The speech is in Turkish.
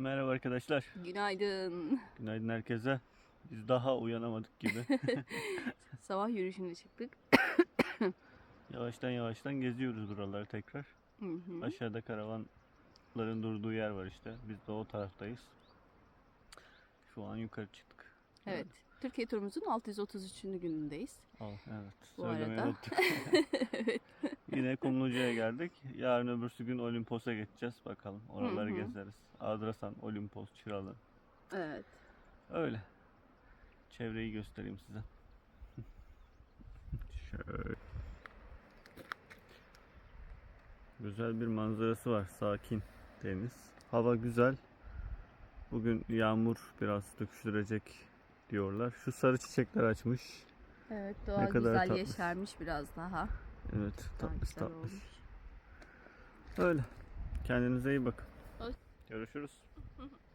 Merhaba arkadaşlar. Günaydın. Günaydın herkese. Biz daha uyanamadık gibi. Sabah yürüyüşüne çıktık. yavaştan yavaştan geziyoruz buraları tekrar. Hı hı. Aşağıda karavanların durduğu yer var işte. Biz de o taraftayız. Şu an yukarı çıktık. Evet. Türkiye turumuzun 633. günündeyiz. Al, evet. Bu Söylemeyi arada. unuttuk. Yine Kumluca'ya geldik. Yarın öbürsü gün Olimpos'a geçeceğiz. Bakalım oraları Hı hı. gezeriz. Adrasan, Olimpos, Çıralı. Evet. Öyle. Çevreyi göstereyim size. Şöyle. Güzel bir manzarası var. Sakin deniz. Hava güzel. Bugün yağmur biraz döküştürecek diyorlar. Şu sarı çiçekler açmış. Evet Ne doğa kadar güzel tatlı. yeşermiş biraz daha. Evet, tatlış güzel olmuş. Öyle. Kendinize iyi bakın. Hoş- Görüşürüz.